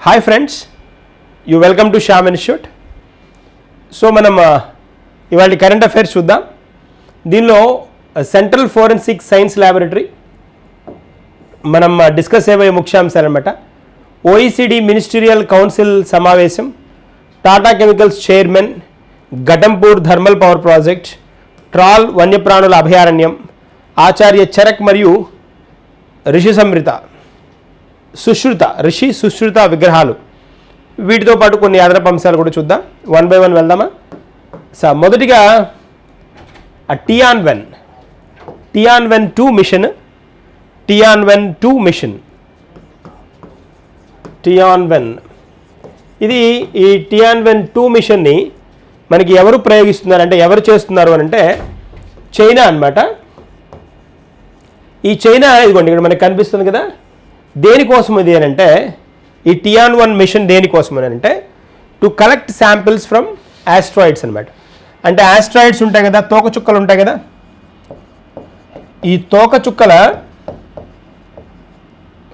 Hi friends you welcome to Shyam institute so మనం ఇవాళ current affairs చూద్దాం. దీనిలో సెంట్రల్ ఫోరెన్సిక్ సైన్స్ ల్యాబొరేటరీ మనం డిస్కస్ అయ్యే ముఖ్యాంశాలు అనమాట ఓఈసిడి మినిస్టీరియల్ కౌన్సిల్ సమావేశం Tata chemicals chairman Ghatampur thermal power project Tral వన్యప్రాణుల అభయారణ్యం ఆచార్య చరక్ మరియు ఋషి సమృత సుశ్రుత ఋషి సుశ్రుత విగ్రహాలు. వీటితో పాటు కొన్ని అదనపు అంశాలు కూడా చూద్దాం. వన్ బై వన్ వెళ్దామా? స మొదటిగా Tianwen Tianwen two mission Tianwen two mission Tianwen ఇది ఈ టియాన్ వెన్ టూ మిషన్ని మనకి ఎవరు ప్రయోగిస్తున్నారు అంటే ఎవరు చేస్తున్నారు అని అంటే చైనా అన్నమాట. ఈ చైనా ఇదిగోండి ఇక్కడ మనకి కనిపిస్తుంది కదా? దేనికోసం ఇది అని అంటే ఈ టియాన్ వన్ మిషన్ దేనికోసం అని అంటే to collect samples from asteroids అనమాట అంటే ఆస్ట్రాయిడ్స్ ఉంటాయి కదా తోక చుక్కలు ఉంటాయి కదా? ఈ తోక చుక్కల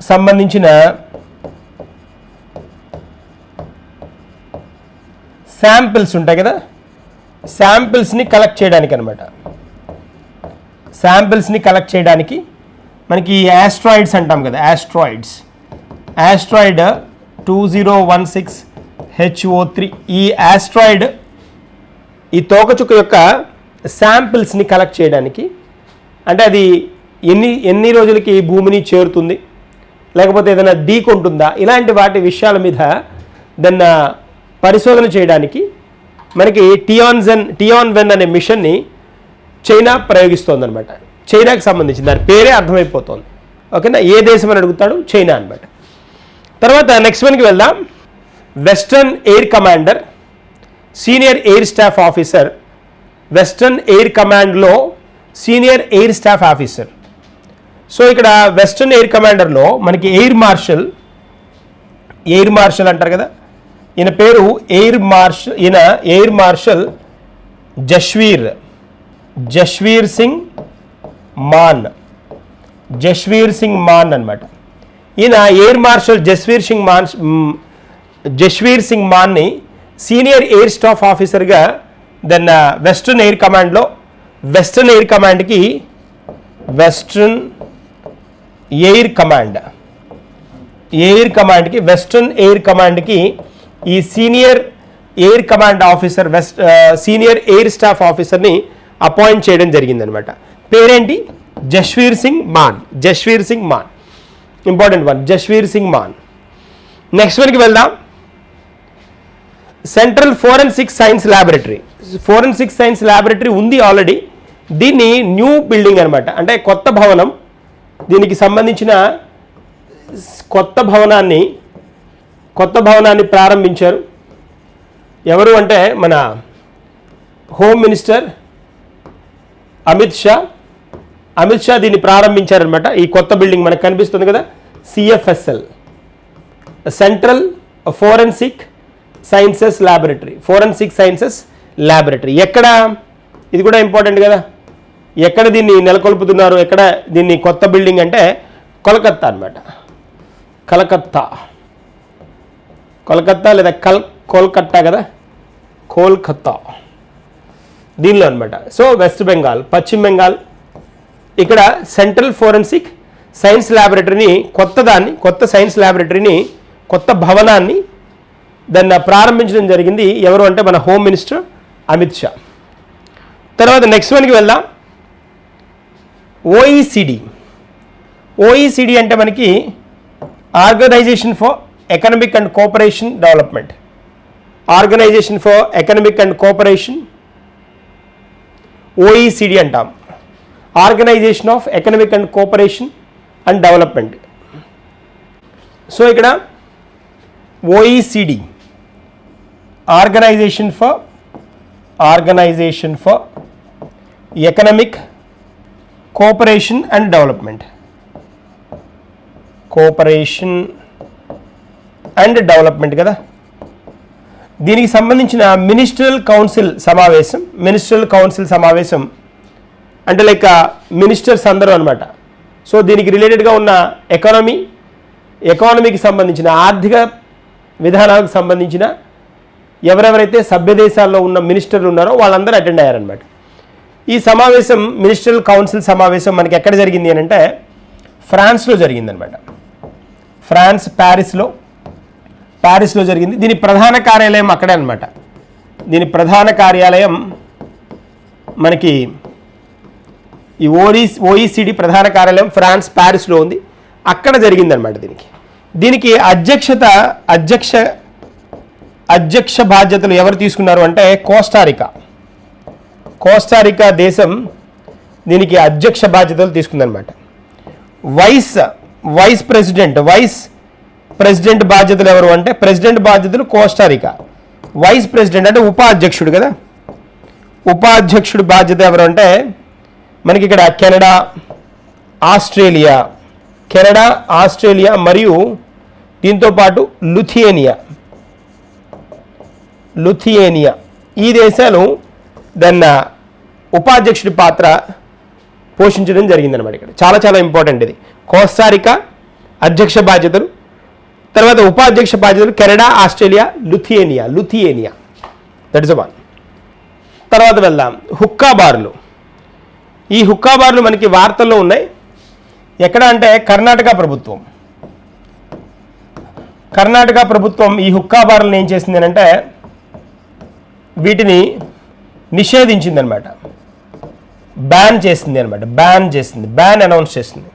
సంబంధించిన శాంపిల్స్ ఉంటాయి కదా? శాంపిల్స్ని కలెక్ట్ చేయడానికి అనమాట శాంపిల్స్ని కలెక్ట్ చేయడానికి మనకి యాస్ట్రాయిడ్స్ ఆస్ట్రాయిడ్స్ అంటాం కదా asteroids asteroid two zero one six HO three ఈ యాస్ట్రాయిడ్ ఈ తోకచుక్క యొక్క శాంపిల్స్ని కలెక్ట్ చేయడానికి అంటే అది ఎన్ని ఎన్ని రోజులకి భూమిని చేరుతుంది లేకపోతే ఏదైనా ఢీకొంటుందా ఇలాంటి వాటి విషయాల మీద దాన్ని పరిశోధన చేయడానికి మనకి టియాన్జెన్ టియాన్ వెన్ అనే మిషన్ని చైనా ప్రయోగిస్తోందనమాట చైనాకి సంబంధించి దాని పేరే అర్థమైపోతుంది. ఓకేనా? ఏ దేశం అని అడుగుతాడు? చైనా అనమాట తర్వాత నెక్స్ట్ వన్కి వెళ్దాం. Western air commander senior air staff officer western air కమాండ్లో senior air staff officer so ఇక్కడ వెస్ట్రన్ ఎయిర్ కమాండర్లో మనకి ఎయిర్ మార్షల్ ఎయిర్ మార్షల్ అంటారు కదా? ఈయన పేరు ఎయిర్ మార్షల్ ఈయన ఎయిర్ మార్షల్ జస్వీర్ జస్వీర్ సింగ్ మాన్. జస్వీర్ సింగ్ మాన్ అనమాట ఈయన ఎయిర్ మార్షల్ జస్వీర్ సింగ్ మాన్ జస్వీర్ సింగ్ మాన్ని సీనియర్ ఎయిర్ స్టాఫ్ ఆఫీసర్గా దెన్ వెస్ట్రన్ ఎయిర్ కమాండ్లో వెస్ట్రన్ ఎయిర్ కమాండ్కి వెస్ట్రన్ ఎయిర్ కమాండ్. ఎయిర్ కమాండ్కి వెస్ట్రన్ ఎయిర్ కమాండ్కి ఈ senior air command officer west senior air staff ఆఫీసర్ని అపాయింట్ చేయడం జరిగిందనమాట పేరేంటి? Jasveer Singh Mann. Jasveer Singh Mann. Important one Jasveer Singh Mann. Next వన్కి వెళ్దాం. Central forensic science laboratory forensic science laboratory ఉంది ఆల్రెడీ దీన్ని న్యూ బిల్డింగ్ అనమాట అంటే కొత్త భవనం. దీనికి సంబంధించిన కొత్త భవనాన్ని కొత్త భవనాన్ని ప్రారంభించారు. ఎవరు అంటే మన హోమ్ మినిస్టర్ అమిత్ షా అమిత్ షా దీన్ని ప్రారంభించారనమాట ఈ కొత్త బిల్డింగ్ మనకు కనిపిస్తుంది కదా CFSL central forensic sciences laboratory forensic sciences laboratory ఎక్కడ? ఇది కూడా ఇంపార్టెంట్ కదా. ఎక్కడ దీన్ని నెలకొల్పుతున్నారు? ఎక్కడ దీన్ని కొత్త బిల్డింగ్ అంటే కొలకత్తా అనమాట కలకత్తా. కోల్కత్తా లేదా కల్ కోల్కత్తా కదా? కోల్కత్తా. దీనిలో అనమాట సో వెస్ట్ బెంగాల్ పశ్చిమ బెంగాల్ ఇక్కడ సెంట్రల్ ఫోరెన్సిక్ సైన్స్ ల్యాబొరేటరీని కొత్త దాన్ని కొత్త సైన్స్ ల్యాబొరేటరీని కొత్త భవనాన్ని దాన్ని ప్రారంభించడం జరిగింది ఎవరు అంటే మన హోమ్ మినిస్టర్ అమిత్ షా. తర్వాత నెక్స్ట్ వన్కి వెళ్దాం. ఓఈసిడి ఓఈసిడి అంటే మనకి organization for economic and cooperation development organization for economic and cooperation OECD అంటాం. Organization of economic and cooperation and development. So ఇక్కడ OECD organization for organization for economic cooperation and development. Cooperation and development కదా? దీనికి సంబంధించిన ministerial council సమావేశం ministerial council సమావేశం అంటే like ministers అందరూ అనమాట సో దీనికి రిలేటెడ్గా ఉన్న ఎకానమీ ఎకానమీకి సంబంధించిన ఆర్థిక విధానాలకు సంబంధించిన ఎవరెవరైతే సభ్య దేశాల్లో ఉన్న మినిస్టర్లు ఉన్నారో వాళ్ళందరూ అటెండ్ అయ్యారనమాట ఈ సమావేశం మినిస్ట్రల్ కౌన్సిల్ సమావేశం మనకి ఎక్కడ జరిగింది అని అంటే ఫ్రాన్స్లో జరిగిందనమాట ఫ్రాన్స్ ప్యారిస్లో ప్యారిస్లో జరిగింది. దీని ప్రధాన కార్యాలయం అక్కడే అనమాట దీని ప్రధాన కార్యాలయం మనకి ఈ ఓడి ఓఈసిడి ప్రధాన కార్యాలయం ఫ్రాన్స్ ప్యారిస్లో ఉంది. అక్కడ జరిగిందనమాట దీనికి. దీనికి అధ్యక్షత అధ్యక్ష అధ్యక్ష బాధ్యతలు ఎవరు తీసుకున్నారు అంటే కోస్టారికా కోస్టారికా దేశం దీనికి అధ్యక్ష బాధ్యతలు తీసుకుందనమాట vice vice president vice president బాధ్యతలు ఎవరు అంటే ప్రెసిడెంట్ బాధ్యతలు కోస్టారికా వైస్ ప్రెసిడెంట్ అంటే ఉపాధ్యక్షుడు కదా. ఉపాధ్యక్షుడు బాధ్యత ఎవరు అంటే మనకి ఇక్కడ కెనడా ఆస్ట్రేలియా. కెనడా ఆస్ట్రేలియా మరియు దీంతో పాటు లుథియేనియా. లుథియేనియా. ఈ దేశాలు దన్న ఉపాధ్యక్షుడి పాత్ర పోషించడం జరిగిందనమాట ఇక్కడ. చాలా చాలా ఇంపార్టెంట్ ఇది. కోస్టారికా అధ్యక్ష బాధ్యతలు తర్వాత ఉపాధ్యక్ష బాధ్యతలు Canada Australia Lithuania. Lithuania. That is one తర్వాత వెళ్దాం. హుక్కా బార్లు ఈ హుక్కా బార్లు మనకి వార్తల్లో ఉన్నాయి. ఎక్కడ అంటే కర్ణాటక ప్రభుత్వం. కర్ణాటక ప్రభుత్వం ఈ హుక్కా బార్లను ఏం చేసింది అంటే వీటిని నిషేధించిందనమాట. బ్యాన్ చేసింది అనమాట. బ్యాన్ చేసింది. బ్యాన్ అనౌన్స్ చేసింది.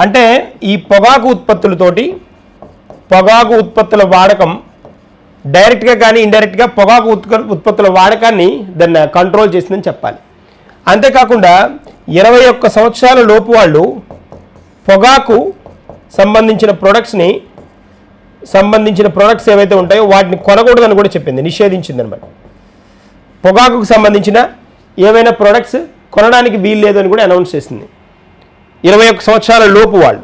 అంటే ఈ పొగాకు ఉత్పత్తులతోటి పొగాకు ఉత్పత్తుల వాడకం డైరెక్ట్గా కానీ ఇండైరెక్ట్గా పొగాకు ఉత్పత్తుల వాడకాన్ని దాన్ని కంట్రోల్ చేసిందని చెప్పాలి. అంతేకాకుండా ఇరవై ఒక్క సంవత్సరాల లోపు వాళ్ళు పొగాకు సంబంధించిన ప్రొడక్ట్స్ని సంబంధించిన ప్రొడక్ట్స్ ఏవైతే ఉంటాయో వాటిని కొనకూడదని కూడా చెప్పింది నిషేధించింది అనమాట పొగాకుకు సంబంధించిన ఏవైనా ప్రొడక్ట్స్ కొనడానికి వీలు లేదు అని కూడా అనౌన్స్ చేసింది. ఇరవై ఒక్క సంవత్సరాల లోపు వాళ్ళు.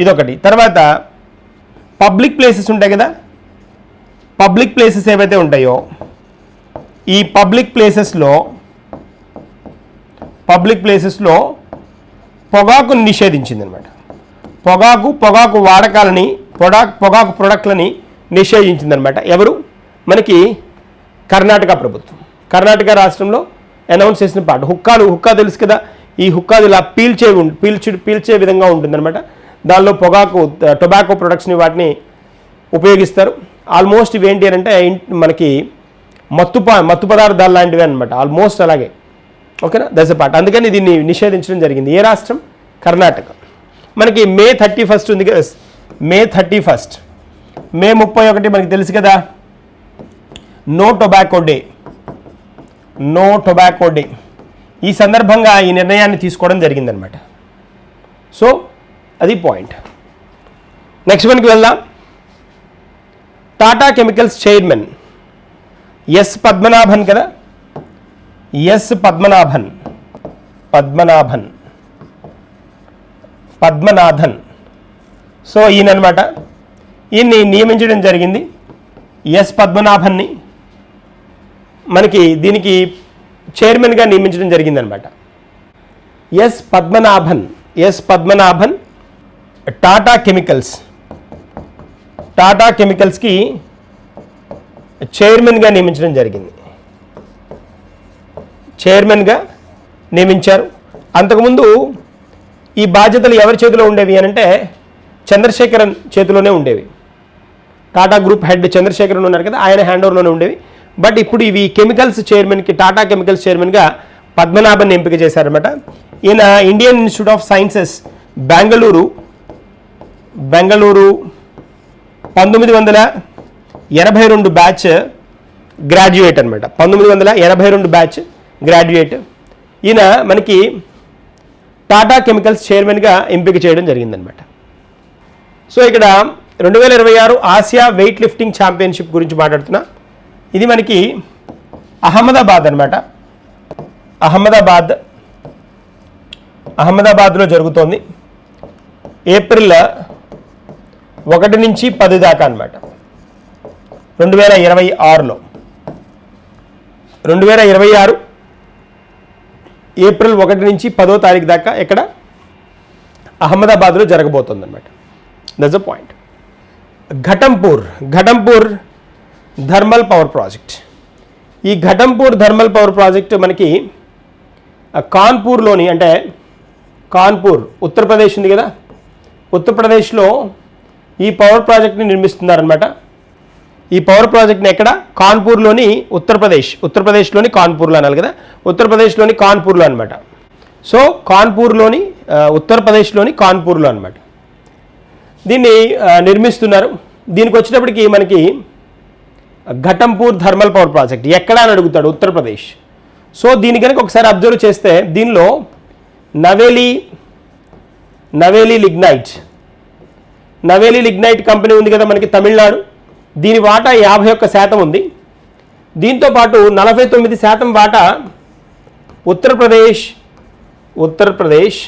ఇదొకటి. తర్వాత పబ్లిక్ ప్లేసెస్ ఉంటాయి కదా? పబ్లిక్ ప్లేసెస్ ఏవైతే ఉంటాయో ఈ పబ్లిక్ ప్లేసెస్లో పబ్లిక్ ప్లేసెస్లో పొగాకుని నిషేధించింది అనమాట పొగాకు పొగాకు వాడకాలని పొడా పొగాకు ప్రొడక్ట్లని నిషేధించిందనమాట ఎవరు? మనకి కర్ణాటక ప్రభుత్వం. కర్ణాటక రాష్ట్రంలో అనౌన్స్ చేసిన పాట. హుక్కాలు హుక్కా తెలుసు కదా? ఈ హుక్కాది ఇలా పీల్చే ఉం- పీల్చి పీల్చే విధంగా ఉంటుందన్నమాట. దానిలో పొగాకు టొబాకో ప్రొడక్ట్స్ని వాటిని ఉపయోగిస్తారు. ఆల్మోస్ట్ ఇవి ఏంటి అని అంటే మనకి మత్తు ప మత్తు పదార్థాలు లాంటివి అనమాట ఆల్మోస్ట్ అలాగే. ఓకేనా? దశ పార్ట్ అందుకని దీన్ని నిషేధించడం జరిగింది. ఏ రాష్ట్రం? కర్ణాటక. మనకి మే థర్టీ ఫస్ట్ ఉంది కదా. May thirty first. మే ముప్పై ఒకటి మనకి తెలుసు కదా. No tobacco day no tobacco day ఈ సందర్భంగా ఈ నిర్ణయాన్ని తీసుకోవడం జరిగిందనమాట. సో అది పాయింట్ నెక్స్ట్ వన్కి వెళ్దాం. Tata chemicals chairman S Padmanabhan కదా. ఎస్ పద్మనాభన్ పద్మనాభన్ పద్మనాథన్. సో ఈయనమాట ఈయన్ని నియమించడం జరిగింది ఎస్ పద్మనాభన్ని. మనకి దీనికి చైర్మన్గా నియమించడం జరిగిందనమాట S Padmanabhan S Padmanabhan Tata chemicals. Tata కెమికల్స్కి చైర్మన్గా నియమించడం జరిగింది. చైర్మన్గా నియమించారు. అంతకుముందు ఈ బాధ్యతలు ఎవరి చేతిలో ఉండేవి అని అంటే చంద్రశేఖరన్ చేతిలోనే ఉండేవి. టాటా గ్రూప్ హెడ్ చంద్రశేఖరన్ ఉన్నారు కదా ఆయన హ్యాండ్ ఓవర్లోనే ఉండేవి. బట్ ఇప్పుడు ఇవి కెమికల్స్ చైర్మన్కి టాటా కెమికల్స్ చైర్మన్గా పద్మనాభన్ ఎంపిక చేశారనమాట ఈయన Indian institute of sciences Bengaluru Bengaluru పంతొమ్మిది వందల ఎనభై రెండు బ్యాచ్ గ్రాడ్యుయేట్ అనమాట పంతొమ్మిది వందల ఎనభై రెండు బ్యాచ్ గ్రాడ్యుయేట్ ఈయన మనకి టాటా కెమికల్స్ చైర్మన్గా ఎంపిక చేయడం జరిగిందనమాట సో ఇక్కడ రెండు వేల ఇరవై ఆరు ఆసియా వెయిట్ లిఫ్టింగ్ ఛాంపియన్షిప్ గురించి మాట్లాడుతున్నా. ఇది మనకి అహ్మదాబాద్ అనమాట అహ్మదాబాద్ అహ్మదాబాద్లో జరుగుతోంది. ఏప్రిల్ ఒకటి నుంచి పది దాకా అనమాట రెండు వేల ఇరవై ఆరులో. రెండు వేల ఇరవై ఆరు ఏప్రిల్ ఒకటి నుంచి పదో తారీఖు దాకా ఎక్కడ? అహ్మదాబాద్లో జరగబోతుంది అనమాట that's a point Ghatampur Ghatampur thermal power project. ఈ ఘటంపూర్ థర్మల్ పవర్ ప్రాజెక్ట్ మనకి కాన్పూర్లోని అంటే కాన్పూర్ ఉత్తరప్రదేశ్ ఉంది కదా? ఉత్తరప్రదేశ్లో ఈ పవర్ ప్రాజెక్ట్ని నిర్మిస్తున్నారనమాట ఈ పవర్ ప్రాజెక్ట్ని ఎక్కడ? కాన్పూర్లోని ఉత్తరప్రదేశ్. ఉత్తరప్రదేశ్లోని కాన్పూర్లో అనాలి కదా. ఉత్తరప్రదేశ్లోని కాన్పూర్లో అనమాట సో కాన్పూర్లోని ఉత్తరప్రదేశ్లోని కాన్పూర్లో అనమాట దీన్ని నిర్మిస్తున్నారు. దీనికి వచ్చేటప్పటికి మనకి ఘటంపూర్ థర్మల్ పవర్ ప్రాజెక్ట్ ఎక్కడ అని అడుగుతాడు ఉత్తరప్రదేశ్. సో దీని కనుక ఒకసారి అబ్జర్వ్ చేస్తే దీనిలో Neyveli Neyveli lignite. Neyveli lignite company ఉంది కదా మనకి తమిళనాడు. దీని వాటా యాభై ఒక్క శాతం ఉంది. దీంతో పాటు నలభై తొమ్మిది శాతం వాటా ఉత్తరప్రదేశ్ ఉత్తరప్రదేశ్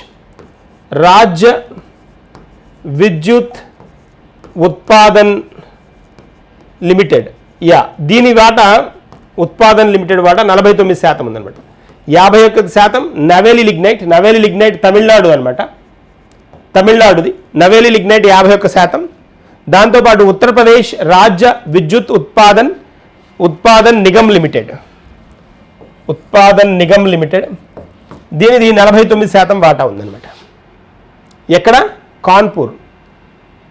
రాజ్య విద్యుత్ ఉత్పాదన్ లిమిటెడ్. యా దీని వాటా ఉత్పాదన్ లిమిటెడ్ వాటా నలభై తొమ్మిది శాతం ఉందన్నమాట. యాభై ఒక్క శాతం నవేలి లిగ్నైట్ నవేలి లిగ్నైట్ తమిళనాడు అనమాట తమిళనాడుది నవేలి లిగ్నైట్ యాభై ఒక్క శాతం దాంతోపాటు ఉత్తరప్రదేశ్ రాజ్య విద్యుత్ ఉత్పాదన్ ఉత్పాదన్ నిగమ్ లిమిటెడ్. ఉత్పాదన్ నిగమ్ లిమిటెడ్. దీనిది నలభై తొమ్మిది శాతం వాటా ఉందన్నమాట. ఎక్కడ? కాన్పూర్.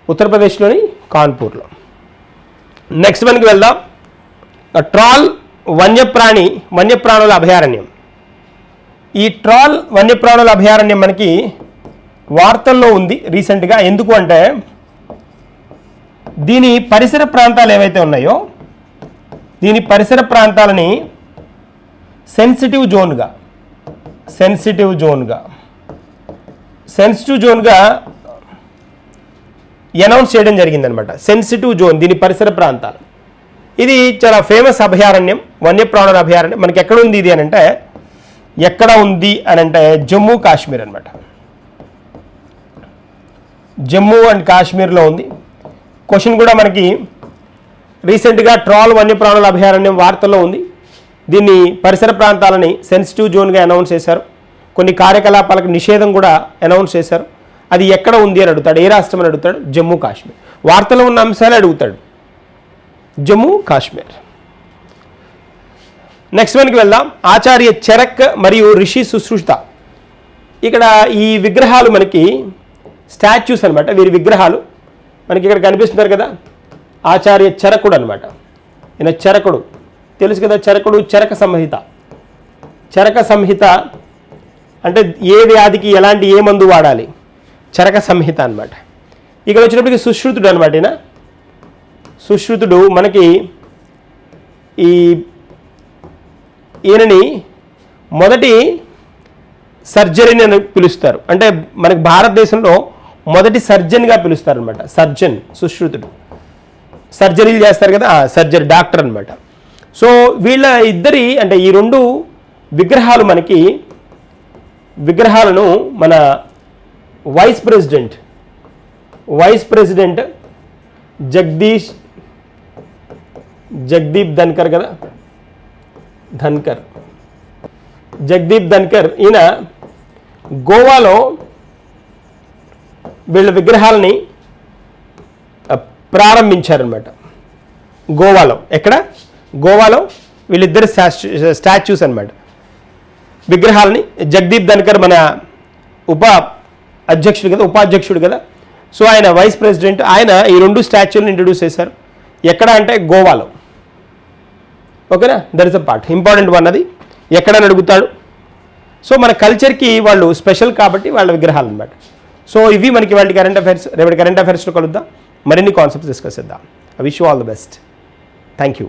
ఉత్తరప్రదేశ్లోని కాన్పూర్లో. నెక్స్ట్ వన్కి వెళ్దాం. ట్రాల్ వన్యప్రాణి వన్యప్రాణుల అభయారణ్యం. ఈ ట్రాల్ వన్యప్రాణుల అభయారణ్యం మనకి వార్తల్లో ఉంది రీసెంట్గా. ఎందుకు అంటే దీని పరిసర ప్రాంతాలు ఏవైతే ఉన్నాయో దీని పరిసర ప్రాంతాలని సెన్సిటివ్ జోన్గా సెన్సిటివ్ జోన్గా సెన్సిటివ్ జోన్గా అనౌన్స్ చేయడం జరిగిందనమాట. సెన్సిటివ్ జోన్ దీని పరిసర ప్రాంతాలు. ఇది చాలా ఫేమస్ అభయారణ్యం వన్యప్రాణుల అభయారణ్యం. మనకి ఎక్కడ ఉంది ఇది అని అంటే ఎక్కడ ఉంది అని అంటే జమ్మూ కాశ్మీర్ అనమాట జమ్మూ అండ్ కాశ్మీర్లో ఉంది. క్వశ్చన్ కూడా మనకి రీసెంట్గా ట్రాల్ వన్యప్రాణుల అభయారణ్యం వార్తల్లో ఉంది. దీన్ని పరిసర ప్రాంతాలని సెన్సిటివ్ జోన్గా అనౌన్స్ చేశారు. కొన్ని కార్యకలాపాలకు నిషేధం కూడా అనౌన్స్ చేశారు. అది ఎక్కడ ఉంది అని అడుగుతాడు. ఏ రాష్ట్రం అని అడుగుతాడు? జమ్మూ కాశ్మీర్. వార్తలో ఉన్న అంశాలు అడుగుతాడు. జమ్మూ కాశ్మీర్. నెక్స్ట్ వన్కి వెళ్దాం. ఆచార్య చరక్ మరియు రిషి సుశ్రుషిత ఇక్కడ ఈ విగ్రహాలు మనకి స్టాచ్యూస్ అనమాట వీరి విగ్రహాలు. మనకి ఇక్కడ కనిపిస్తున్నారు కదా? ఆచార్య చరకుడు అనమాట ఈయన చరకుడు. తెలుసు కదా చరకుడు చరక సంహిత. చరక సంహిత అంటే ఏ వ్యాధికి ఎలాంటి ఏ మందు వాడాలి? చరక సంహిత అన్నమాట. ఇక్కడ వచ్చినప్పటికి సుశ్రుతుడు అనమాట ఈయన. సుశ్రుతుడు మనకి ఈ ఈయనని మొదటి సర్జరీని అని పిలుస్తారు. అంటే మనకి భారతదేశంలో మొదటి సర్జన్గా పిలుస్తారు అనమాట సర్జన్ సుశ్రుతుడు. సర్జరీలు చేస్తారు కదా సర్జరీ డాక్టర్ అనమాట సో వీళ్ళ ఇద్దరి అంటే ఈ రెండు విగ్రహాలు మనకి విగ్రహాలను మన vice president vice president Jagdish Jagdeep Dhankhar కదా? ధన్కర్. జగదీప్ ధన్కర్ ఈయన గోవాలో వీళ్ళ విగ్రహాలని ప్రారంభించారనమాట. గోవాలో. ఎక్కడ? గోవాలో వీళ్ళిద్దరు స్టాచ్యూ స్టాచ్యూస్ అనమాట విగ్రహాలని జగదీప్ ధన్కర్ మన ఉప అధ్యక్షుడు కదా ఉపాధ్యక్షుడు కదా. సో ఆయన వైస్ ప్రెసిడెంట్ ఆయన ఈ రెండు స్టాచ్యూలను ఇంట్రడ్యూస్ చేశారు. ఎక్కడ అంటే గోవాలో. ఓకేనా? There is a part. Important one అది. ఎక్కడని అడుగుతాడు. సో మన కల్చర్కి వాళ్ళు స్పెషల్ కాబట్టి వాళ్ళ విగ్రహాలు అనమాట సో ఇవి మనకి వాళ్ళ కరెంట్ అఫైర్స్ రేపటి కరెంట్ అఫైర్స్లో కలుద్దాం. మరిన్ని కాన్సెప్ట్స్ డిస్కస్ చేద్దాం. I wish you all the best thank you